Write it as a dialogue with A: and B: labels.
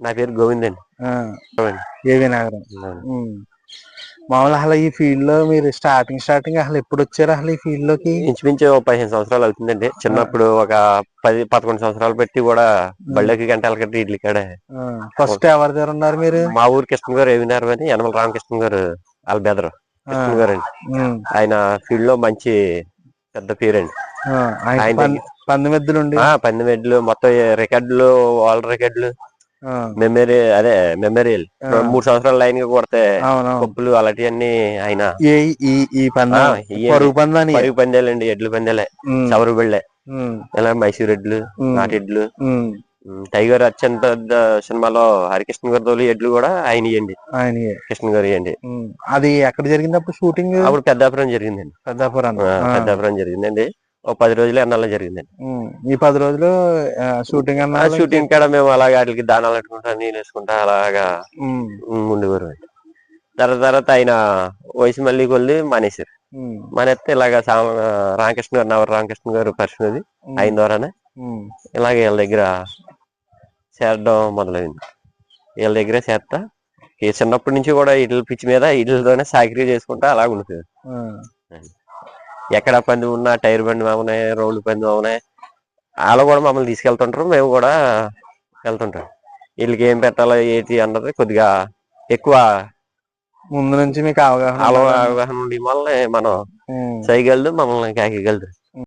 A: నా పేరు గోవింద్ అండి.
B: ఏవి నగరం. మామూలు అసలు ఈ ఫీల్డ్లో మీరు స్టార్టింగ్ స్టార్టింగ్ అసలు ఎప్పుడు వచ్చారు అసలు ఈ ఫీల్డ్లోకి?
A: ఇంచుమించు పదిహేను సంవత్సరాలు అవుతుందండి. చిన్నప్పుడు ఒక పది పదకొండు సంవత్సరాలు పెట్టి కూడా బళ్ళకి గంటల కట్టి ఇడ్లీ కాడ.
B: ఫస్ట్ ఎవరి దగ్గర ఉన్నారు మీరు?
A: మా ఊరు కృష్ణ గారు ఏమినారు అని యనమల రామకృష్ణ గారు వాళ్ళ బెదరు కృష్ణ గారు అండి. ఆయన ఫీల్డ్లో మంచి పెద్ద పేరండి.
B: ఆయన పందెమెద్దులు ఉండి?
A: ఆ పంది మెడ్లు మొత్తం రికార్డులు వాళ్ళ రికార్డులు మెమరీ అదే మెమోరియల్
B: ఆ.
A: మూడు సంవత్సరాల లైన్గా కొడితే కప్పులు అలాంటివన్నీ ఆయన
B: ఈ. పరుగు
A: పందాలండి ఎడ్లు పందాలే. చవరు బిళ్ళే. ఇలా మైసూర్ ఎడ్లు
B: ఉమ్, ఉమ్,
A: టైగర్ అత్యంత పెద్ద సినిమాలో హరికృష్ణ గారి తోలి ఎడ్లు కూడా ఆయన ఇవ్వండి
B: ఆయనయే.
A: కృష్ణ గారు ఇవ్వండి
B: అది ఎక్కడ జరిగింది అప్పుడు షూటింగ్?
A: అప్పుడు పెద్దాపురం జరిగిందండి.
B: పెద్దాపురం.
A: పెద్దాపురం జరిగిందండి. ఒక పది రోజులు ఎన్నాళ్ళు జరిగిందండి.
B: ఈ పది రోజులు షూటింగ్ అన్నా
A: షూటింగ్ కాడ మేము అలాగా వాటికి దానాలు పెట్టుకుంటా నీళ్ళు వేసుకుంటా అలాగా ఉండేవారు తర్వాత తర్వాత ఆయన వయసు మళ్ళీ కొద్ది మానేశారు. మానేస్తే ఇలాగ రామకృష్ణ గారు నవర రామకృష్ణ గారు పరిచయం అది ఆయన ద్వారానే. ఇలాగే వీళ్ళ దగ్గర చేరడం మొదలైంది. వీళ్ళ దగ్గరే చేస్తా. ఈ చిన్నప్పటి నుంచి కూడా ఇడ్ల పిచ్చి మీద ఇడ్లతోనే సాకిరీ చేసుకుంటా అలా ఉంటుంది ఎక్కడ పంది ఉన్నా టైర్ బండి అవునాయి రోడ్లు పంది అవునాయి వాళ్ళు కూడా మమ్మల్ని తీసుకెళ్తుంటారు మేము కూడా వెళ్తుంటాం. వీళ్ళకి ఏం పెట్టాలో ఏంటి అన్నది కొద్దిగా ఎక్కువ
B: ముందు నుంచి మీకు అవగాహన.
A: అవగాహన ఉండి మనం చేయగలదు మమ్మల్ని కాకిగలదు.